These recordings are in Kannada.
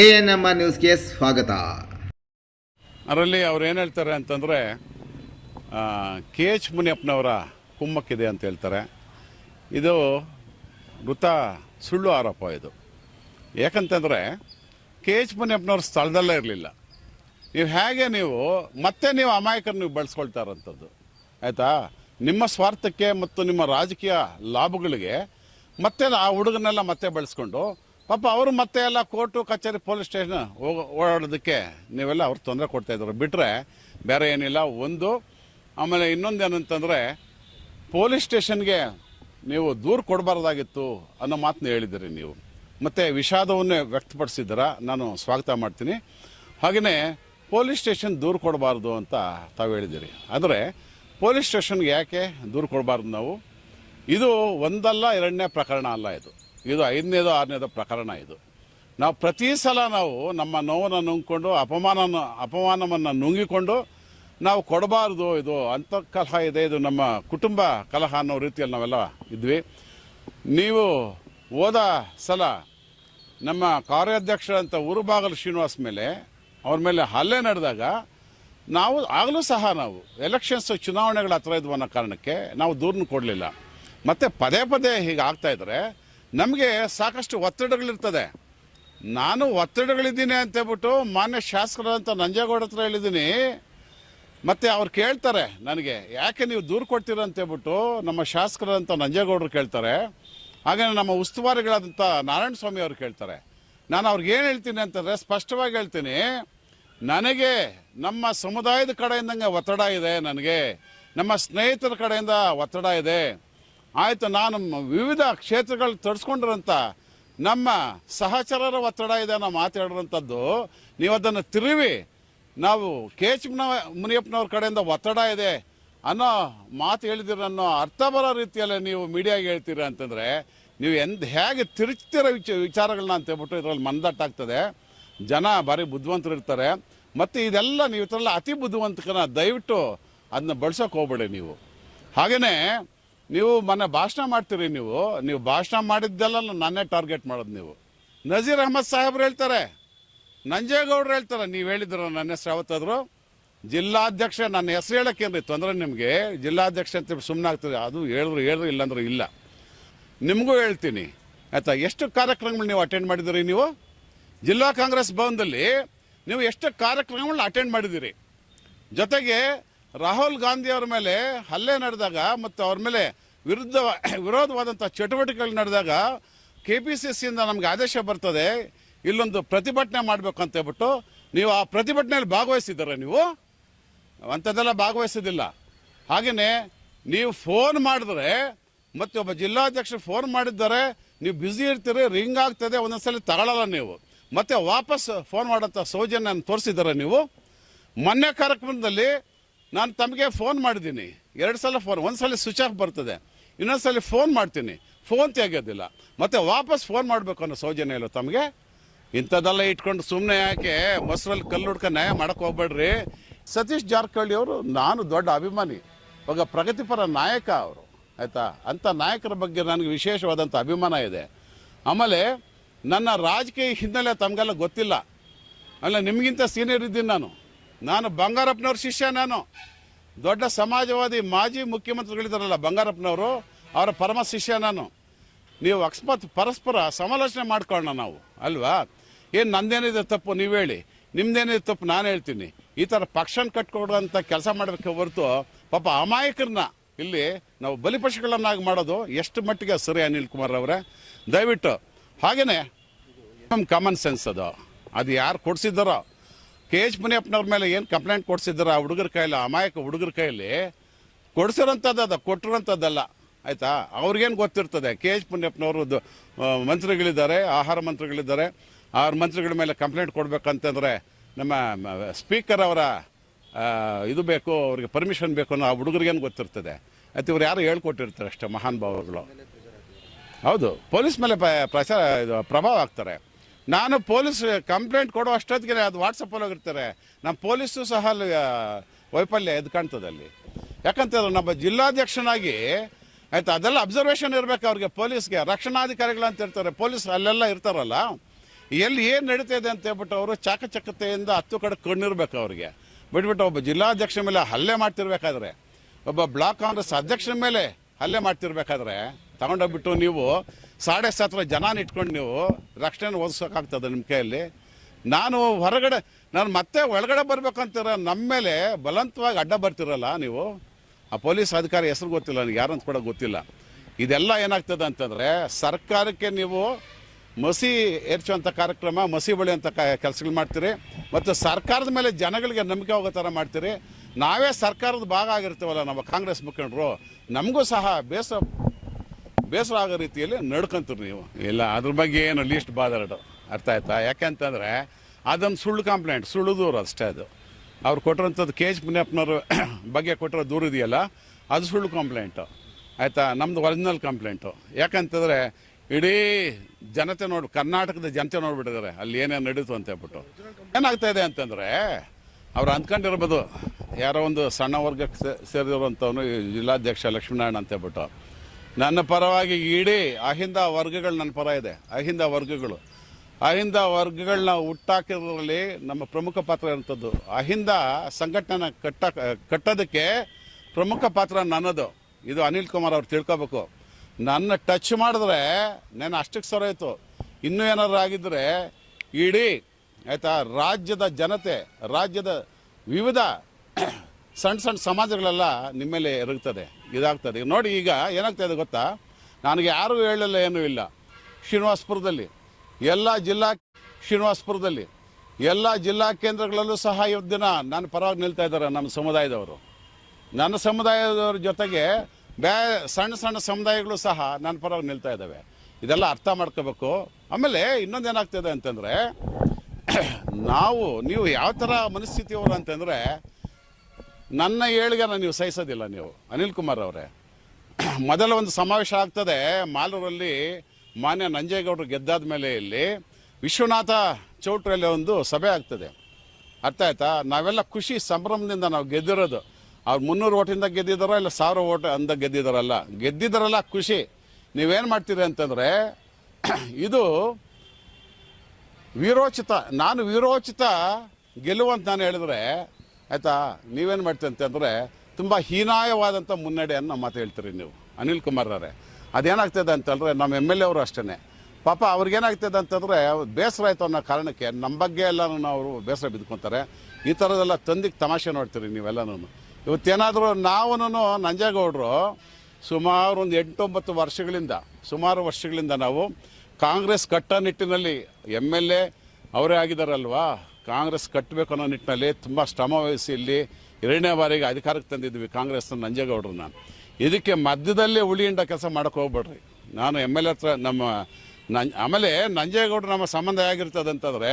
ಎ ಎನ್ ಎಂ ನ್ಯೂಸ್ಗೆ ಸ್ವಾಗತ. ಅದರಲ್ಲಿ ಅವ್ರು ಏನು ಹೇಳ್ತಾರೆ ಅಂತಂದರೆ ಕೆ ಎಚ್ ಮುನಿಯಪ್ಪನವರ ಕುಮ್ಮಕ್ಕಿದೆ ಅಂತ ಹೇಳ್ತಾರೆ. ಇದು ಮೃತ ಸುಳ್ಳು ಆರೋಪ ಇದು. ಯಾಕಂತಂದರೆ, ಕೆ ಎಚ್ ಮುನಿಯಪ್ಪನವ್ರ ಸ್ಥಳದಲ್ಲೇ ಇರಲಿಲ್ಲ. ನೀವು ಹೇಗೆ ನೀವು, ಮತ್ತೆ ನೀವು ಅಮಾಯಕರು ನೀವು ಬಳಸ್ಕೊಳ್ತಾ ಇರೋಂಥದ್ದು. ಆಯಿತಾ? ನಿಮ್ಮ ಸ್ವಾರ್ಥಕ್ಕೆ ಮತ್ತು ನಿಮ್ಮ ರಾಜಕೀಯ ಲಾಭಗಳಿಗೆ ಮತ್ತೆ ಆ ಹುಡುಗನೆಲ್ಲ ಮತ್ತೆ ಬೆಳೆಸ್ಕೊಂಡು ಪಾಪ ಅವರು ಮತ್ತೆ ಎಲ್ಲ ಕೋರ್ಟು, ಕಚೇರಿ, ಪೊಲೀಸ್ ಸ್ಟೇಷನ್ ಹೋಗ ಓಡಾಡೋದಕ್ಕೆ ನೀವೆಲ್ಲ ಅವ್ರು ತೊಂದರೆ ಕೊಡ್ತಾ ಇದ್ದಾರೆ. ಬಿಟ್ಟರೆ ಬೇರೆ ಏನಿಲ್ಲ. ಒಂದು, ಆಮೇಲೆ ಇನ್ನೊಂದು ಏನಂತಂದರೆ ಪೊಲೀಸ್ ಸ್ಟೇಷನ್ಗೆ ನೀವು ದೂರು ಕೊಡಬಾರ್ದಾಗಿತ್ತು ಅನ್ನೋ ಮಾತನ್ನ ಹೇಳಿದ್ದೀರಿ ನೀವು. ಮತ್ತು ವಿಷಾದವನ್ನೇ ವ್ಯಕ್ತಪಡಿಸಿದ್ದೀರ? ನಾನು ಸ್ವಾಗತ ಮಾಡ್ತೀನಿ. ಹಾಗೆಯೇ ಪೊಲೀಸ್ ಸ್ಟೇಷನ್ ದೂರು ಕೊಡಬಾರ್ದು ಅಂತ ತಾವು ಹೇಳಿದ್ದೀರಿ. ಆದರೆ ಪೊಲೀಸ್ ಸ್ಟೇಷನ್ಗೆ ಯಾಕೆ ದೂರು ಕೊಡಬಾರ್ದು ನಾವು? ಇದು ಒಂದಲ್ಲ, ಎರಡನೇ ಪ್ರಕರಣ ಅಲ್ಲ ಇದು. ಇದು ಐದನೇದು ಆರನೇದು ಪ್ರಕರಣ ಇದು. ನಾವು ಪ್ರತಿ ಸಲ ನಾವು ನಮ್ಮ ನೋವನ್ನು ನುಂಗಿಕೊಂಡು ಅಪಮಾನ ಅಪಮಾನವನ್ನು ನುಂಗಿಕೊಂಡು ನಾವು ಕೊಡಬಾರ್ದು ಇದು ಅಂತಃಕಲಹ ಇದೆ. ಇದು ನಮ್ಮ ಕುಟುಂಬ ಕಲಹ ಅನ್ನೋ ರೀತಿಯಲ್ಲಿ ನಾವೆಲ್ಲ ಇದ್ವಿ. ನೀವು ಹೋದ ಸಲ ನಮ್ಮ ಕಾರ್ಯಾಧ್ಯಕ್ಷರಂತ ಊರುಬಾಗಲು ಶ್ರೀನಿವಾಸ್ ಮೇಲೆ, ಅವ್ರ ಮೇಲೆ ಹಲ್ಲೆ ನಡೆದಾಗ ನಾವು ಆಗಲೂ ಸಹ ನಾವು ಎಲೆಕ್ಷನ್ಸ್ ಚುನಾವಣೆಗಳ ಹತ್ರ ಇದ್ವು ಅನ್ನೋ ಕಾರಣಕ್ಕೆ ನಾವು ದೂರನ್ನು ಕೊಡಲಿಲ್ಲ. ಮತ್ತು ಪದೇ ಪದೇ ಹೀಗೆ ಆಗ್ತಾ ಇದ್ರೆ ನಮಗೆ ಸಾಕಷ್ಟು ಒತ್ತಡಗಳಿರ್ತದೆ. ನಾನು ಒತ್ತಡಗಳಿದ್ದೀನಿ ಅಂತ ಹೇಳ್ಬಿಟ್ಟು ಮಾನ್ಯ ಶಾಸಕರಂತ ನಂಜೇಗೌಡ ಹತ್ರ ಹೇಳಿದ್ದೀನಿ. ಮತ್ತು ಅವ್ರು ಕೇಳ್ತಾರೆ ನನಗೆ, ಯಾಕೆ ನೀವು ದೂರು ಕೊಡ್ತೀರ? ಅಂತ ಹೇಳ್ಬಿಟ್ಟು ನಮ್ಮ ಶಾಸಕರಂತ ನಂಜೇಗೌಡರು ಕೇಳ್ತಾರೆ. ಹಾಗೆ ನಮ್ಮ ಉಸ್ತುವಾರಿಗಳಾದಂಥ ನಾರಾಯಣ ಸ್ವಾಮಿ ಅವರು ಕೇಳ್ತಾರೆ. ನಾನು ಅವ್ರಿಗೆ ಏನು ಹೇಳ್ತೀನಿ ಅಂತಂದರೆ ಸ್ಪಷ್ಟವಾಗಿ ಹೇಳ್ತೀನಿ. ನನಗೆ ನಮ್ಮ ಸಮುದಾಯದ ಕಡೆಯಿಂದಂಗೆ ಒತ್ತಡ ಇದೆ ನನಗೆ. ನಮ್ಮ ಸ್ನೇಹಿತರ ಕಡೆಯಿಂದ ಒತ್ತಡ ಇದೆ. ಆಯಿತು, ನಾನು ವಿವಿಧ ಕ್ಷೇತ್ರಗಳು ತಡ್ಸ್ಕೊಂಡಿರೋಂಥ ನಮ್ಮ ಸಹಚರರ ಒತ್ತಡ ಇದೆ ನಾವು ಮಾತಾಡಿರೋಂಥದ್ದು ನೀವು ಅದನ್ನು ತಿರುವಿ, ನಾವು ಕೆ ಎಚ್ ಮುನಿಯಪ್ಪನವ್ರ ಕಡೆಯಿಂದ ಒತ್ತಡ ಇದೆ ಅನ್ನೋ ಮಾತು ಹೇಳಿದಿರ ಅನ್ನೋ ಅರ್ಥ ಬರೋ ರೀತಿಯಲ್ಲಿ ನೀವು ಮೀಡಿಯಾಗೆ ಹೇಳ್ತೀರ ಅಂತಂದರೆ, ನೀವು ಎಂದ ಹೇಗೆ ತಿರುಚ್ತಿರೋ ವಿಚ ವಿಚಾರಗಳನ್ನ ಅಂತ ಹೇಳ್ಬಿಟ್ಟು ಇದರಲ್ಲಿ ಮಂದಟ್ಟಾಗ್ತದೆ ಜನ ಭಾರಿ ಬುದ್ಧಿವಂತರು ಇರ್ತಾರೆ. ಮತ್ತು ಇದೆಲ್ಲ ನೀವು ಇದರಲ್ಲ ಅತಿ ಬುದ್ಧಿವಂತಕನ ದಯವಿಟ್ಟು ಅದನ್ನ ಬಳಸೋಕೆ ಹೋಗ್ಬೇಡಿ ನೀವು. ಹಾಗೆಯೇ ನೀವು ಮೊನ್ನೆ ಭಾಷಣ ಮಾಡ್ತೀರಿ ನೀವು ನೀವು ಭಾಷಣ ಮಾಡಿದ್ದೆಲ್ಲ ನನ್ನೇ ಟಾರ್ಗೆಟ್ ಮಾಡೋದು ನೀವು. ನಜೀರ್ ಅಹಮದ್ ಸಾಹೇಬ್ರು ಹೇಳ್ತಾರೆ, ನಂಜೇಗೌಡರು ಹೇಳ್ತಾರೆ, ನೀವು ಹೇಳಿದ್ರು ನನ್ನ ಹೆಸರು ಯಾವತ್ತಾದ್ರು? ಜಿಲ್ಲಾಧ್ಯಕ್ಷ, ನನ್ನ ಹೆಸರು ಹೇಳಕ್ಕೇನ್ರಿ ತೊಂದರೆ ನಿಮಗೆ? ಜಿಲ್ಲಾಧ್ಯಕ್ಷ ಅಂತ ಸುಮ್ಮನೆ ಆಗ್ತದೆ ಅದು ಹೇಳಿದ್ರು ಹೇಳಿದ್ರು, ಇಲ್ಲಾಂದ್ರೆ ಇಲ್ಲ. ನಿಮಗೂ ಹೇಳ್ತೀನಿ. ಆಯ್ತಾ, ಎಷ್ಟು ಕಾರ್ಯಕ್ರಮಗಳು ನೀವು ಅಟೆಂಡ್ ಮಾಡಿದಿರಿ ನೀವು? ಜಿಲ್ಲಾ ಕಾಂಗ್ರೆಸ್ ಭವನದಲ್ಲಿ ನೀವು ಎಷ್ಟು ಕಾರ್ಯಕ್ರಮಗಳನ್ನ ಅಟೆಂಡ್ ಮಾಡಿದಿರಿ ಜೊತೆಗೆ ರಾಹುಲ್ ಗಾಂಧಿ ಅವರ ಮೇಲೆ ಹಲ್ಲೆ ನಡೆದಾಗ ಮತ್ತು ಅವ್ರ ಮೇಲೆ ವಿರುದ್ಧ ವಿರೋಧವಾದಂಥ ಚಟುವಟಿಕೆಗಳು ನಡೆದಾಗ ಕೆ ಪಿ ಸಿ ಸಿಯಿಂದ ನಮಗೆ ಆದೇಶ ಬರ್ತದೆ, ಇಲ್ಲೊಂದು ಪ್ರತಿಭಟನೆ ಮಾಡಬೇಕು ಅಂತ ಹೇಳ್ಬಿಟ್ಟು ನೀವು ಆ ಪ್ರತಿಭಟನೆಯಲ್ಲಿ ಭಾಗವಹಿಸಿದ್ದೀರ ನೀವು? ಅಂಥದ್ದೆಲ್ಲ ಭಾಗವಹಿಸೋದಿಲ್ಲ ಹಾಗೆಯೇ ನೀವು ಫೋನ್ ಮಾಡಿದ್ರೆ ಮತ್ತು ಒಬ್ಬ ಜಿಲ್ಲಾಧ್ಯಕ್ಷರು ಫೋನ್ ಮಾಡಿದ್ದಾರೆ, ನೀವು ಬ್ಯುಸಿ ಇರ್ತೀರಿ, ರಿಂಗ್ ಆಗ್ತದೆ, ಒಂದೊಂದ್ಸಲ ತಗೊಳ್ಳಲ್ಲ ನೀವು. ಮತ್ತೆ ವಾಪಸ್ ಫೋನ್ ಮಾಡೋಂಥ ಸೌಜನ್ಯ ತೋರಿಸಿದ್ದಾರೆ ನೀವು? ಮೊನ್ನೆ ಕಾರ್ಯಕ್ರಮದಲ್ಲಿ ನಾನು ತಮಗೆ ಫೋನ್ ಮಾಡಿದ್ದೀನಿ. ಎರಡು ಸಲ ಫೋನ್ ಒಂದು ಸಲ ಸ್ವಿಚ್ ಆಫ್ ಬರ್ತದೆ. ಇನ್ನೊಂದ್ಸಲ ಫೋನ್ ಮಾಡ್ತೀನಿ. ಫೋನ್ ತೆಗೆಯೋದಿಲ್ಲ. ಮತ್ತೆ ವಾಪಸ್ ಫೋನ್ ಮಾಡಬೇಕು ಅನ್ನೋ ಸೌಜನ್ಯ ಇಲ್ಲ ತಮಗೆ? ಇಂಥದ್ದೆಲ್ಲ ಇಟ್ಕೊಂಡು ಸುಮ್ಮನೆ ಯಾಕೆ ಮೊಸರಲ್ಲಿ ಕಲ್ಲು ಹುಡ್ಕ ನ್ಯಾಯ ಮಾಡಕ್ಕೆ ಹೋಗ್ಬೇಡ್ರಿ. ಸತೀಶ್ ಜಾರಕಿಹೊಳಿ ಅವರು ನಾನು ದೊಡ್ಡ ಅಭಿಮಾನಿ. ಇವಾಗ ಪ್ರಗತಿಪರ ನಾಯಕ ಅವರು, ಆಯಿತಾ? ಅಂಥ ನಾಯಕರ ಬಗ್ಗೆ ನನಗೆ ವಿಶೇಷವಾದಂಥ ಅಭಿಮಾನ ಇದೆ. ಆಮೇಲೆ ನನ್ನ ರಾಜಕೀಯ ಹಿನ್ನೆಲೆ ತಮಗೆಲ್ಲ ಗೊತ್ತಿಲ್ಲ. ಆಮೇಲೆ ನಿಮಗಿಂತ ಸೀನಿಯರ್ ಇದ್ದೀನಿ ನಾನು. ನಾನು ಬಂಗಾರಪ್ಪನವ್ರ ಶಿಷ್ಯ ನಾನು. ದೊಡ್ಡ ಸಮಾಜವಾದಿ ಮಾಜಿ ಮುಖ್ಯಮಂತ್ರಿಗಳಿದ್ದಾರಲ್ಲ ಬಂಗಾರಪ್ಪನವರು, ಅವರ ಪರಮ ಶಿಷ್ಯ ನಾನು. ನೀವು ಅಕಸ್ಮಾತ್ ಪರಸ್ಪರ ಸಮಾಲೋಚನೆ ಮಾಡ್ಕೊಳ್ಳೋಣ ನಾವು, ಅಲ್ವಾ? ಏನು ನಂದೇನಿದೆ ತಪ್ಪು ನೀವು ಹೇಳಿ. ನಿಮ್ದೇನಿದೆ ತಪ್ಪು ನಾನು ಹೇಳ್ತೀನಿ. ಈ ಥರ ಪಕ್ಷನ ಕಟ್ಕೊಡುವಂಥ ಕೆಲಸ ಮಾಡಬೇಕು ಹೊರತು ಪಾಪ ಅಮಾಯಕರನ್ನ ಇಲ್ಲಿ ನಾವು ಬಲಿಪಶುಗಳನ್ನಾಗಿ ಮಾಡೋದು ಎಷ್ಟು ಮಟ್ಟಿಗೆ ಸರಿ ಅನಿಲ್ ಕುಮಾರ್ ಅವರೇ. ದಯವಿಟ್ಟು ಹಾಗೆಯೇ ನಮ್ಮ ಕಾಮನ್ ಸೆನ್ಸ್ ಅದು. ಅದು ಯಾರು ಕೊಡ್ಸಿದ್ದಾರೋ ಕೆ ಎಚ್ ಮುನಿಯಪ್ಪನವ್ರ ಮೇಲೆ ಏನು ಕಂಪ್ಲೇಂಟ್ ಕೊಡ್ಸಿದ್ರು ಆ ಹುಡುಗರ ಕೈಯಲ್ಲಿ ಅಮಾಯಕ ಹುಡುಗರ ಕೈಯಲ್ಲಿ? ಕೊಡಿಸಿರೋಂಥದ್ದು ಅದು, ಕೊಟ್ಟಿರೋಂಥದ್ದಲ್ಲ. ಆಯಿತಾ? ಅವ್ರಿಗೇನು ಗೊತ್ತಿರ್ತದೆ? ಕೆ ಎಚ್ ಪುಣ್ಯಪ್ಪನವರು ದ- ಮಂತ್ರಿಗಳಿದ್ದಾರೆ, ಆಹಾರ ಮಂತ್ರಿಗಳಿದ್ದಾರೆ. ಆರು ಮಂತ್ರಿಗಳ ಮೇಲೆ ಕಂಪ್ಲೇಂಟ್ ಕೊಡಬೇಕಂತಂದರೆ ನಮ್ಮ ಸ್ಪೀಕರ್ ಅವರ ಇದು ಬೇಕು, ಅವ್ರಿಗೆ ಪರ್ಮಿಷನ್ ಬೇಕು ಅನ್ನೋ ಆ ಹುಡುಗರಿಗೇನು ಗೊತ್ತಿರ್ತದೆ? ಆಯ್ತು, ಇವ್ರು ಯಾರು ಹೇಳ್ಕೊಟ್ಟಿರ್ತಾರೆ ಅಷ್ಟೇ ಮಹಾನ್ ಭಾವಗಳು. ಹೌದು, ಪೊಲೀಸ್ ಮೇಲೆ ಪ್ರಚಾರ, ಇದು, ಪ್ರಭಾವ ಆಗ್ತಾರೆ ನಾನು ಪೊಲೀಸ್ ಕಂಪ್ಲೇಂಟ್ ಕೊಡೋ ಅಷ್ಟೊತ್ತಿಗೆ ಅದು ವಾಟ್ಸಪ್ಪಲ್ಲಿ ಹೋಗಿರ್ತಾರೆ. ನಮ್ಮ ಪೊಲೀಸು ಸಹ ಅಲ್ಲಿ ವೈಫಲ್ಯ ಎದ್ದು ಕಾಣ್ತದೆ ಅಲ್ಲಿ. ಯಾಕಂತಂದ್ರೆ ನಮ್ಮ ಜಿಲ್ಲಾಧ್ಯಕ್ಷನಾಗಿ, ಆಯ್ತು, ಅದೆಲ್ಲ ಅಬ್ಸರ್ವೇಷನ್ ಇರಬೇಕು ಅವ್ರಿಗೆ ಪೊಲೀಸ್ಗೆ. ರಕ್ಷಣಾಧಿಕಾರಿಗಳು ಅಂತ ಇರ್ತಾರೆ, ಪೊಲೀಸ್ ಅಲ್ಲೆಲ್ಲ ಇರ್ತಾರಲ್ಲ. ಎಲ್ಲಿ ಏನು ಇದೆ ಅಂತ ಹೇಳ್ಬಿಟ್ಟು ಅವರು ಚಾಕಚಕ್ಯತೆಯಿಂದ ಹತ್ತು ಕಡೆ ಕಣ್ಣಿರ್ಬೇಕು ಅವ್ರಿಗೆ. ಬಿಟ್ಬಿಟ್ಟು ಒಬ್ಬ ಜಿಲ್ಲಾಧ್ಯಕ್ಷ ಮೇಲೆ ಹಲ್ಲೆ ಮಾಡ್ತಿರ್ಬೇಕಾದ್ರೆ, ಒಬ್ಬ ಬ್ಲಾಕ್ ಕಾಂಗ್ರೆಸ್ ಅಧ್ಯಕ್ಷನ ಮೇಲೆ ಹಲ್ಲೆ ಮಾಡ್ತಿರ್ಬೇಕಾದ್ರೆ ತಗೊಂಡೋಗ್ಬಿಟ್ಟು ನೀವು ಸಾಡೆ ಸತ್ರ ಜನಾನ ಇಟ್ಕೊಂಡು ನೀವು ರಕ್ಷಣೆ ಓದಿಸೋಕಾಗ್ತದೆ ನಿಮ್ಮ ಕೈಯಲ್ಲಿ. ನಾನು ಹೊರಗಡೆ, ನಾನು ಮತ್ತೆ ಒಳಗಡೆ ಬರ್ಬೇಕಂತೀರ ನಮ್ಮ ಮೇಲೆ ಬಲವಂತವಾಗಿ ಅಡ್ಡ ಬರ್ತಿರಲ್ಲ ನೀವು? ಆ ಪೊಲೀಸ್ ಅಧಿಕಾರಿ ಹೆಸರು ಗೊತ್ತಿಲ್ಲ, ನನಗೆ ಯಾರಂತ ಕೂಡ ಗೊತ್ತಿಲ್ಲ. ಇದೆಲ್ಲ ಏನಾಗ್ತದೆ ಅಂತಂದರೆ ಸರ್ಕಾರಕ್ಕೆ ನೀವು ಮಸಿ ಏರ್ಚುವಂಥ ಕಾರ್ಯಕ್ರಮ, ಮಸಿ ಬೆಳೆಯುವಂಥ ಕೆಲಸಗಳು ಮಾಡ್ತೀರಿ ಮತ್ತು ಸರ್ಕಾರದ ಮೇಲೆ ಜನಗಳಿಗೆ ನಂಬಿಕೆ ಹೋಗೋ ಥರ ಮಾಡ್ತೀರಿ. ನಾವೇ ಸರ್ಕಾರದ ಭಾಗ ಆಗಿರ್ತೀವಲ್ಲ ನಮ್ಮ ಕಾಂಗ್ರೆಸ್ ಮುಖಂಡರು. ನಮಗೂ ಸಹ ಬೇಸ ಬೇಸರ ಆಗೋ ರೀತಿಯಲ್ಲಿ ನಡ್ಕೊಂತೀರಿ ನೀವು. ಇಲ್ಲ, ಅದ್ರ ಬಗ್ಗೆ ಏನು ಲೀಸ್ಟ್ ಬಾದರಡು ಅರ್ಥ ಆಯ್ತಾ? ಯಾಕೆಂತಂದರೆ ಅದೊಂದು ಸುಳ್ಳು ಕಂಪ್ಲೇಂಟ್ ಸುಳ್ಳು ದೂರ ಅಷ್ಟೇ ಅದು. ಅವ್ರು ಕೊಟ್ಟಿರೋಂಥದ್ದು ಕೆ. ಎಚ್. ಪುಣ್ಯಪ್ಪನವ್ರ ಬಗ್ಗೆ ಕೊಟ್ಟಿರೋ ದೂರ ಇದೆಯಲ್ಲ, ಅದು ಸುಳ್ಳು ಕಂಪ್ಲೇಂಟು ಆಯಿತಾ? ನಮ್ಮದು ಒರಿಜಿನಲ್ ಕಂಪ್ಲೇಂಟು ಯಾಕಂತಂದರೆ ಇಡೀ ಜನತೆ ನೋಡಿ, ಕರ್ನಾಟಕದ ಜನತೆ ನೋಡಿಬಿಟ್ಟಿದ್ದಾರೆ, ಅಲ್ಲಿ ಏನೇನು ನಡೀತು ಅಂತ ಹೇಳ್ಬಿಟ್ಟು. ಏನಾಗ್ತಾ ಇದೆ ಅಂತಂದರೆ, ಅವ್ರು ಅಂದ್ಕೊಂಡಿರ್ಬೋದು, ಯಾರೋ ಒಂದು ಸಣ್ಣ ವರ್ಗಕ್ಕೆ ಸೇರಿರುವಂಥವನು ಜಿಲ್ಲಾಧ್ಯಕ್ಷ ಲಕ್ಷ್ಮೀನಾರಾಯಣ ಅಂತ ಹೇಳ್ಬಿಟ್ಟು. ನನ್ನ ಪರವಾಗಿ ಇಡೀ ಅಹಿಂದ ವರ್ಗಗಳು ನನ್ನ ಪರ ಇದೆ. ಅಹಿಂದ ವರ್ಗಗಳು. ಅಹಿಂದ ವರ್ಗಗಳನ್ನ ಹುಟ್ಟಾಕಿರೋದ್ರಲ್ಲಿ ನಮ್ಮ ಪ್ರಮುಖ ಪಾತ್ರ ಇರುವಂಥದ್ದು ಅಹಿಂದ ಸಂಘಟನೆ ಕಟ್ಟ, ಕಟ್ಟೋದಕ್ಕೆ ಪ್ರಮುಖ ಪಾತ್ರ ನನ್ನದು. ಇದು ಅನಿಲ್ ಕುಮಾರ್ ಅವ್ರು ತಿಳ್ಕೊಬೇಕು. ನನ್ನ ಟಚ್ ಮಾಡಿದ್ರೆ ನಾನು ಅಷ್ಟಕ್ಕೆ ಸರೋಯ್ತು ಇನ್ನೂ ಏನಾದ್ರು ಆಗಿದ್ರೆ ಇಡೀ, ಆಯಿತಾ, ರಾಜ್ಯದ ಜನತೆ, ರಾಜ್ಯದ ವಿವಿಧ ಸಣ್ಣ ಸಣ್ಣ ಸಮಾಜಗಳೆಲ್ಲ ನಿಮ್ಮ ಮೇಲೆ ಎರಗ್ತದೆ, ಇದಾಗ್ತದೆ. ನೋಡಿ ಈಗ ಏನಾಗ್ತಾ ಇದೆ ಗೊತ್ತಾ? ನನಗೆ ಯಾರು ಹೇಳಲ್ಲ ಏನೂ ಇಲ್ಲ. ಶ್ರೀನಿವಾಸಪುರದಲ್ಲಿ, ಎಲ್ಲ ಜಿಲ್ಲಾ ಶ್ರೀನಿವಾಸಪುರದಲ್ಲಿ, ಎಲ್ಲ ಜಿಲ್ಲಾ ಕೇಂದ್ರಗಳಲ್ಲೂ ಸಹ ಇವತ್ತು ದಿನ ನನ್ನ ಪರವಾಗಿ ನಿಲ್ತಾ ಇದ್ದಾರೆ ನಮ್ಮ ಸಮುದಾಯದವರು. ನನ್ನ ಸಮುದಾಯದವ್ರ ಜೊತೆಗೆ ಬೇ, ಸಣ್ಣ ಸಣ್ಣ ಸಮುದಾಯಗಳು ಸಹ ನನ್ನ ಪರವಾಗಿ ನಿಲ್ತಾ ಇದ್ದಾವೆ. ಇದೆಲ್ಲ ಅರ್ಥ ಮಾಡ್ಕೋಬೇಕು. ಆಮೇಲೆ ಇನ್ನೊಂದು ಏನಾಗ್ತದೆ ಅಂತಂದರೆ, ನಾವು, ನೀವು ಯಾವ ಥರ ಮನಸ್ಥಿತಿಯವರು ಅಂತಂದರೆ ನನ್ನ ಏಳಿಗೆನ ನೀವು ಸಹಿಸೋದಿಲ್ಲ ನೀವು. ಅನಿಲ್ ಕುಮಾರ್ ಅವರೇ. ಮೊದಲ ಒಂದು ಸಮಾವೇಶ ಆಗ್ತದೆ. ಮಾಲೂರಲ್ಲಿ ಮಾನ್ಯ ನಂಜೇಗೌಡರು ಗೆದ್ದಾದ ಮೇಲೆ ಇಲ್ಲಿ ವಿಶ್ವನಾಥ ಚೌಟ್ರಲ್ಲಿ ಒಂದು ಸಭೆ ಆಗ್ತದೆ. ಅರ್ಥ ಆಯ್ತಾ? ನಾವೆಲ್ಲ ಖುಷಿ, ಸಂಭ್ರಮದಿಂದ ನಾವು ಗೆದ್ದಿರೋದು. ಅವ್ರು ಮುನ್ನೂರು ಓಟಿಂದ ಗೆದ್ದಿದ್ದಾರೋ ಇಲ್ಲ ಸಾವಿರ ಓಟ ಅಂದ ಗೆದ್ದಿದ್ದಾರಲ್ಲ? ಗೆದ್ದಿದ್ದಾರಲ್ಲ ಖುಷಿ. ನೀವೇನು ಮಾಡ್ತೀರಿ ಅಂತಂದರೆ, ಇದು ವಿರೋಚಿತ, ನಾನು ವಿರೋಚಿತ ಗೆಲುವಂತ ನಾನು ಹೇಳಿದ್ರೆ ಆಯ್ತಾ? ನೀವೇನು ಮಾಡ್ತೀರಿ ಅಂತಂದರೆ ತುಂಬ ಹೀನಾಯವಾದಂಥ ಮುನ್ನಡೆಯನ್ನು ಮಾತು ಹೇಳ್ತೀರಿ ನೀವು, ಅನಿಲ್ ಕುಮಾರ್ ಅವರೇ. ಅದೇನಾಗ್ತದೆ ಅಂತಂದರೆ ನಮ್ಮ ಎಂ ಎಲ್ ಎ ಅವರು ಅಷ್ಟೇ ಪಾಪ ಅವ್ರಿಗೇನಾಗ್ತದೆ ಅಂತಂದರೆ ಬೇಸರ ಆಯಿತು ಅನ್ನೋ ಕಾರಣಕ್ಕೆ ನಮ್ಮ ಬಗ್ಗೆ ಎಲ್ಲನೂ ಅವರು ಬೇಸರ ಬಿದ್ಕೊತಾರೆ. ಈ ಥರದೆಲ್ಲ ತಂದಿಗೆ ತಮಾಷೆ ನೋಡ್ತೀರಿ ನೀವೆಲ್ಲನೂ. ಇವತ್ತೇನಾದರೂ ನಾವು ನಂಜೇಗೌಡರು ಸುಮಾರು ಒಂದು ಎಂಟೊಂಬತ್ತು ವರ್ಷಗಳಿಂದ, ಸುಮಾರು ವರ್ಷಗಳಿಂದ ನಾವು ಕಾಂಗ್ರೆಸ್ ಕಟ್ಟನಿಟ್ಟಿನಲ್ಲಿ ಎಂ ಎಲ್ ಎ ಅವರೇ ಆಗಿದ್ದಾರಲ್ವಾ ಕಾಂಗ್ರೆಸ್ ಕಟ್ಟಬೇಕು ಅನ್ನೋ ನಿಟ್ಟಿನಲ್ಲಿ ತುಂಬ ಶ್ರಮ ವಹಿಸಿ ಇಲ್ಲಿ ಎರಡನೇ ಬಾರಿಗೆ ಅಧಿಕಾರಕ್ಕೆ ತಂದಿದ್ವಿ ಕಾಂಗ್ರೆಸ್ ನಾನು ಇದಕ್ಕೆ ಮಧ್ಯದಲ್ಲೇ ಉಳಿಯಿಂದ ಕೆಲಸ ಮಾಡೋಕೆ ಹೋಗ್ಬೇಡ್ರಿ. ನಾನು ಎಂ ಎಲ್ ಎ ಹತ್ರ ನಮ್ಮ ನಂ ಆಮೇಲೆ ನಂಜೇಗೌಡರು ನಮ್ಮ ಸಂಬಂಧ ಆಗಿರ್ತದೆ ಅಂತಂದರೆ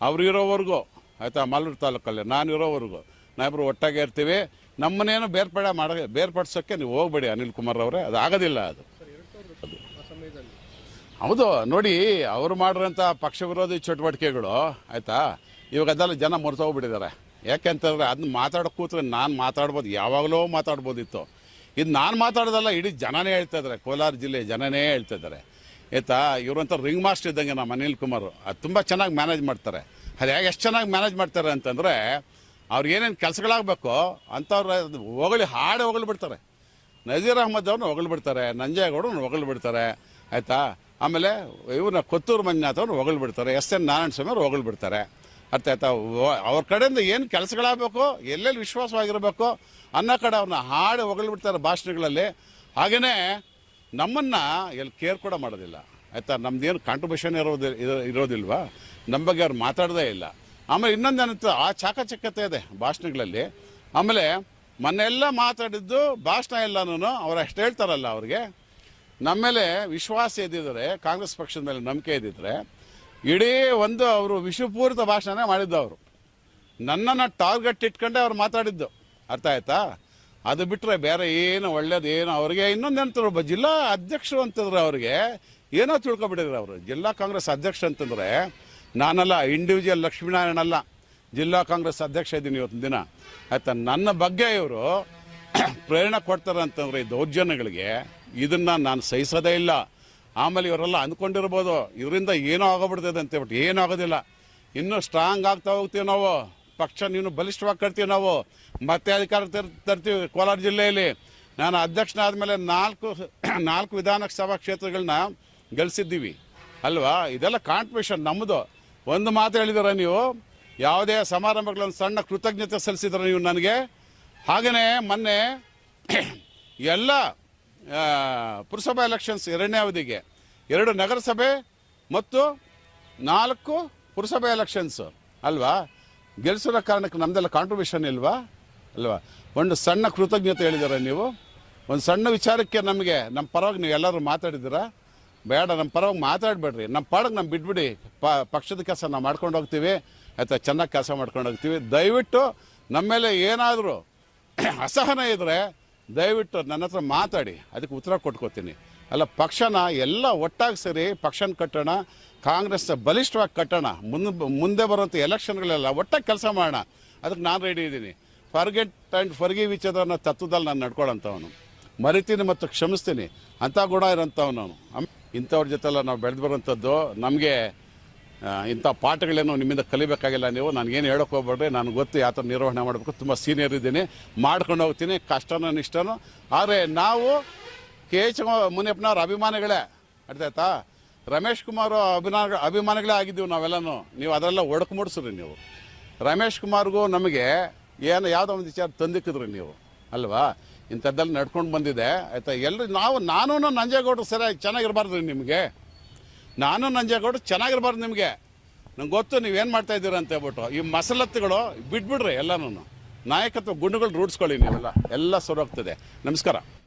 ಅವ್ರು ಇರೋವರೆಗೂ, ಆಯಿತಾ ಮಾಲೂರು ತಾಲೂಕಲ್ಲಿ ನಾನು ಇರೋವರೆಗೂ. ನಾವಿಬ್ಬರು ಒಟ್ಟಾಗೆ ಇರ್ತೀವಿ. ನಮ್ಮನ್ನೇನು ಬೇರ್ಪಡೆ ಮಾಡ, ಬೇರ್ಪಡಿಸೋಕ್ಕೆ ನೀವು ಹೋಗ್ಬೇಡಿ ಅನಿಲ್ ಕುಮಾರ್ ಅವರೇ ಅದು ಆಗೋದಿಲ್ಲ ಅದು. ಹೌದು, ನೋಡಿ, ಅವರು ಮಾಡಿರೋಂಥ ಪಕ್ಷ ವಿರೋಧಿ ಚಟುವಟಿಕೆಗಳು, ಆಯಿತಾ? ಇವಾಗ ಅದೆಲ್ಲ ಜನ ಮರ್ತೋಗ್ಬಿಟ್ಟಿದ್ದಾರೆ ಯಾಕೆಂತಂದರೆ ಅದನ್ನ ಮಾತಾಡೋ ಕೂತ್ರೆ ನಾನು ಮಾತಾಡ್ಬೋದು, ಯಾವಾಗಲೂ ಮಾತಾಡ್ಬೋದಿತ್ತು. ಇದು ನಾನು ಮಾತಾಡೋದಲ್ಲ, ಇಡೀ ಜನನೇ ಹೇಳ್ತಾ ಇದ್ದಾರೆ, ಕೋಲಾರ ಜಿಲ್ಲೆ ಜನನೇ ಹೇಳ್ತಾ ಇದ್ದಾರೆ. ಆಯ್ತಾ? ಇವ್ರಂತ ರಿಂಗ್ ಮಾಸ್ಟರ್ ಇದ್ದಂಗೆ ನಮ್ಮ ಅನಿಲ್ ಕುಮಾರ್, ಅದು ತುಂಬ ಚೆನ್ನಾಗಿ ಮ್ಯಾನೇಜ್ ಮಾಡ್ತಾರೆ. ಅದು ಹೇಗೆ ಎಷ್ಟು ಚೆನ್ನಾಗಿ ಮ್ಯಾನೇಜ್ ಮಾಡ್ತಾರೆ ಅಂತಂದರೆ ಅವ್ರಿಗೆ ಏನೇನು ಕೆಲಸಗಳಾಗಬೇಕು ಅಂಥವ್ರು ಹೊಗಳಿ, ಹಾಡೆ ಹೊಗಳ್ಬಿಡ್ತಾರೆ. ನಜೀರ್ ಅಹಮದ್ ಅವ್ರನ್ನ ಹೊಗಳ್ಬಿಡ್ತಾರೆ ನಂಜೇಗೌಡರನ್ನ ಹೊಗಳ್ಬಿಡ್ತಾರೆ. ಆಯಿತಾ? ಆಮೇಲೆ ಇವ್ರನ್ನ ಕೊತ್ತೂರು ಮಂಜುನಾಥ್ ಅವ್ರು ಹೊಗಳ್ಬಿಡ್ತಾರೆ. ಎಸ್ ಎನ್ ನಾರಾಯಣ ಸ್ವಾಮಿ ಅವ್ರು ಹೊಗಳ್ಬಿಡ್ತಾರೆ. ಅರ್ಥ ಆಯ್ತಾ? ಅವ್ರ ಕಡೆಯಿಂದ ಏನು ಕೆಲಸಗಳಾಗಬೇಕು, ಎಲ್ಲೆಲ್ಲಿ ವಿಶ್ವಾಸವಾಗಿರಬೇಕು ಅನ್ನೋ ಕಡೆ ಅವ್ರನ್ನ ಹಾಡಿ ಹೊಗಳ್ಬಿಡ್ತಾರೆ ಭಾಷಣಗಳಲ್ಲಿ. ಹಾಗೆಯೇ ನಮ್ಮನ್ನು ಎಲ್ಲಿ ಕೇರ್ ಕೂಡ ಮಾಡೋದಿಲ್ಲ. ಆಯಿತಾ? ನಮ್ದೇನು ಕಾಂಟ್ರಿಬ್ಯೂಷನ್ ಇರೋದು ಇರೋ- ಇರೋದಿಲ್ವಾ? ನಮ್ಮ ಬಗ್ಗೆ ಅವ್ರು ಮಾತಾಡದೇ ಇಲ್ಲ. ಆಮೇಲೆ ಇನ್ನೊಂದು ಏನಂತ, ಆ ಚಾಕಚಕ್ಯತೆ ಇದೆ ಭಾಷಣಗಳಲ್ಲಿ. ಆಮೇಲೆ ಮೊನ್ನೆಲ್ಲ ಮಾತಾಡಿದ್ದು ಭಾಷಣ ಎಲ್ಲನೂ ಅವ್ರು ಅಷ್ಟು ಹೇಳ್ತಾರಲ್ಲ ಅವ್ರಿಗೆ. ನಮ್ಮ ಮೇಲೆ ವಿಶ್ವಾಸ ಇದ್ದಿದ್ರೆ, ಕಾಂಗ್ರೆಸ್ ಪಕ್ಷದ ಮೇಲೆ ನಂಬಿಕೆ ಇದ್ದಿದ್ರೆ, ಇಡೀ ಒಂದು ಅವರು ವಿಷಪೂರಿತ ಭಾಷಣ ಮಾಡಿದ್ದು ಅವರು. ನನ್ನನ್ನು ಟಾರ್ಗೆಟ್ ಇಟ್ಕೊಂಡೆ ಅವ್ರು ಮಾತಾಡಿದ್ದು. ಅರ್ಥ ಆಯ್ತಾ? ಅದು ಬಿಟ್ಟರೆ ಬೇರೆ ಏನು ಒಳ್ಳೇದು ಏನು? ಅವ್ರಿಗೆ ಇನ್ನೊಂದು ಒಬ್ಬ ಜಿಲ್ಲಾ ಅಧ್ಯಕ್ಷರು ಅಂತಂದ್ರೆ ಅವ್ರಿಗೆ. ಏನೋ ತಿಳ್ಕೊಬಿಟ್ಟಿದ್ರು ಅವರು. ಜಿಲ್ಲಾ ಕಾಂಗ್ರೆಸ್ ಅಧ್ಯಕ್ಷ ಅಂತಂದರೆ, ನಾನಲ್ಲ ಇಂಡಿವಿಜುವಲ್ ಲಕ್ಷ್ಮೀನಾರಾಯಣ ಅಲ್ಲ ಜಿಲ್ಲಾ ಕಾಂಗ್ರೆಸ್ ಅಧ್ಯಕ್ಷ ಇದ್ದೀನಿ ಇವತ್ತಿನ ದಿನ. ಆಯ್ತಾ? ನನ್ನ ಬಗ್ಗೆ ಇವರು ಪ್ರೇರಣೆ ಕೊಡ್ತಾರೆ ಅಂತಂದ್ರೆ ಈ ದೌರ್ಜನ್ಯಗಳಿಗೆ ಇದನ್ನು ನಾನು ಸಹಿಸೋದೇ ಇಲ್ಲ. ಆಮೇಲೆ ಇವರೆಲ್ಲ ಅಂದ್ಕೊಂಡಿರ್ಬೋದು ಇದರಿಂದ ಏನೋ ಆಗೋಗ್ಬಿಡ್ತದೆ ಅಂತ ಹೇಳ್ಬಿಟ್ಟು, ಏನೂ ಆಗೋದಿಲ್ಲ. ಇನ್ನೂ ಸ್ಟ್ರಾಂಗ್ ಆಗ್ತಾ ಹೋಗ್ತೀವಿ ನಾವು. ಪಕ್ಷ ನೀನು ಬಲಿಷ್ಠವಾಗಿ ಕಟ್ತೀವಿ ನಾವು. ಮತ್ತೆ ಅಧಿಕಾರ ತರ್- ತರ್ತೀವಿ ಕೋಲಾರ ಜಿಲ್ಲೆಯಲ್ಲಿ. ನಾನು ಅಧ್ಯಕ್ಷನಾದ ಮೇಲೆ ನಾಲ್ಕು ನಾಲ್ಕು ವಿಧಾನಸಭಾ ಕ್ಷೇತ್ರಗಳನ್ನ ಗಳಿಸಿದ್ದೀವಿ. ಅಲ್ವಾ? ಇದೆಲ್ಲ ಕಾಂಟ್ರಿಬ್ಯೂಷನ್ ನಮ್ಮದು ಒಂದು ಮಾತು ಹೇಳಿದಿರ ನೀವು? ಯಾವುದೇ ಸಮಾರಂಭಗಳನ್ನು ಸಣ್ಣ ಕೃತಜ್ಞತೆ ಸಲ್ಲಿಸಿದ್ರೆ ನೀವು ನನಗೆ? ಹಾಗೆಯೇ ಮೊನ್ನೆ ಎಲ್ಲ ಪುರಸಭಾ ಎಲೆಕ್ಷನ್ಸ್ ಎರಡನೇ ಅವಧಿಗೆ. ಎರಡು ನಗರಸಭೆ ಮತ್ತು ನಾಲ್ಕು ಪುರಸಭೆ ಎಲೆಕ್ಷನ್ಸು ಅಲ್ವಾ? ಗೆಲ್ಸಿರೋ ಕಾರಣಕ್ಕೆ ನಮ್ದೆಲ್ಲ ಕಾಂಟ್ರಿಬ್ಯೂಷನ್ ಇಲ್ವಾ? ಅಲ್ವಾ? ಒಂದು ಸಣ್ಣ ಕೃತಜ್ಞತೆ ಹೇಳಿದಾರೆ ನೀವು. ಒಂದು ಸಣ್ಣ ವಿಚಾರಕ್ಕೆ ನಮಗೆ ನಮ್ಮ ಪರವಾಗಿ ನೀವು ಎಲ್ಲರೂ ಮಾತಾಡಿದ್ದೀರಾ ಬೇಡ ನಮ್ಮ ಪರವಾಗಿ ಮಾತಾಡಬೇಡ್ರಿ. ನಮ್ಮ ಪಾಡಕ್ಕೆ ನಮ್ಮ ಬಿಟ್ಬಿಡಿ. ಪ, ಪಕ್ಷದ ಕೆಲಸ ನಾವು ಮಾಡ್ಕೊಂಡು ಹೋಗ್ತೀವಿ ಆಯ್ತಾ ಚೆನ್ನಾಗಿ ಕೆಲಸ ಮಾಡ್ಕೊಂಡು ಹೋಗ್ತೀವಿ. ದಯವಿಟ್ಟು ನಮ್ಮ ಮೇಲೆ ಏನಾದರೂ ಅಸಹನ ಇದ್ದರೆ ದಯವಿಟ್ಟು ನನ್ನ ಹತ್ರ ಮಾತಾಡಿ, ಅದಕ್ಕೆ ಉತ್ತರ ಕೊಟ್ಕೋತೀನಿ. ಅಲ್ಲ, ಪಕ್ಷನ ಎಲ್ಲ ಒಟ್ಟಾಗಿ ಸರಿ ಪಕ್ಷನ ಕಟ್ಟೋಣ ಕಾಂಗ್ರೆಸ್ ಬಲಿಷ್ಠವಾಗಿ ಕಟ್ಟೋಣ ಮುಂದೆ ಮುಂದೆ ಬರುವಂಥ ಎಲೆಕ್ಷನ್ಗಳೆಲ್ಲ ಒಟ್ಟಾಗಿ ಕೆಲಸ ಮಾಡೋಣ. ಅದಕ್ಕೆ ನಾನು ರೆಡಿ ಇದ್ದೀನಿ. ಫರ್ಗೆಟ್ ಆ್ಯಂಡ್ ಫರ್ಗಿ ವಿಚಾರ ತತ್ವದಲ್ಲಿ ನಾನು ನಡ್ಕೊಳ್ಳೋಂಥವನು. ಮರಿತೀನಿ ಮತ್ತು ಕ್ಷಮಿಸ್ತೀನಿ. ಅಂಥ ಗುಣ ಇರೋಂಥವ್ನು ಇಂಥವ್ರ ಜೊತೆಲ್ಲ ನಾವು ಬೆಳೆದು ಬರುವಂಥದ್ದು ನಮಗೆ ಇಂಥ ಪಾಠಗಳೇನು ನಿಮ್ಮಿಂದ ಕಲಿಬೇಕಾಗಿಲ್ಲ ನೀವು. ನನಗೇನು ಹೇಳೋಕೆ ಹೋಗ್ಬೇಡ್ರಿ. ನನಗೆ ಗೊತ್ತು ಯಾವ ಥರ ನಿರ್ವಹಣೆ ಮಾಡಬೇಕು. ತುಂಬ ಸೀನಿಯರ್ ಇದ್ದೀನಿ. ಮಾಡ್ಕೊಂಡು ಹೋಗ್ತೀನಿ. ಕಷ್ಟನೋ ಇಷ್ಟನೋ ಆದರೆ ನಾವು ಕೆ ಎಚ್ ಮುನಿಯಪ್ಪನವ್ರ ಅಭಿಮಾನಿಗಳೇ. ಅರ್ಥಾಯ್ತಾ? ರಮೇಶ್ ಕುಮಾರ್ ಅಭಿಮಾನ ಅಭಿಮಾನಿಗಳೇ ಆಗಿದ್ದೀವಿ ನಾವೆಲ್ಲನೂ. ನೀವು ಅದೆಲ್ಲ ಒಡಕು ಮೂಡಿಸ್ರಿ ನೀವು. ರಮೇಶ್ ಕುಮಾರ್ಗೂ ನಮಗೆ ಏನು ಯಾವುದೋ ಒಂದು ವಿಚಾರ ತಂದಿಕ್ಕಿದ್ರಿ ನೀವು. ಅಲ್ವಾ? ಇಂಥದ್ದೆಲ್ಲ ನಡ್ಕೊಂಡು ಬಂದಿದೆ. ಆಯಿತಾ? ಎಲ್ಲರೂ ನಾವು ನಾನು ನಂಜೇಗೌಡರು ಸರಿಯಾಗಿ ಚೆನ್ನಾಗಿರಬಾರ್ದು ನಿಮಗೆ. ನಾನು ನಂಜೇಗೌಡ ಚೆನ್ನಾಗಿರ್ಬಾರ್ದು ನಿಮಗೆ. ನಂಗೆ ಗೊತ್ತು ನೀವೇನು ಮಾಡ್ತಾ ಇದ್ದೀರ ಅಂತ ಹೇಳ್ಬಿಟ್ಟು. ಈ ಮಸಲತ್ತುಗಳು ಬಿಟ್ಬಿಡ್ರಿ ಎಲ್ಲನೂ ನಾಯಕತ್ವ ಗುಂಡುಗಳು ರೂಢಿಸ್ಕೊಳ್ಳಿ ನೀವೆಲ್ಲ. ಎಲ್ಲ ಸೊರೋಗ್ತದೆ ನಮಸ್ಕಾರ.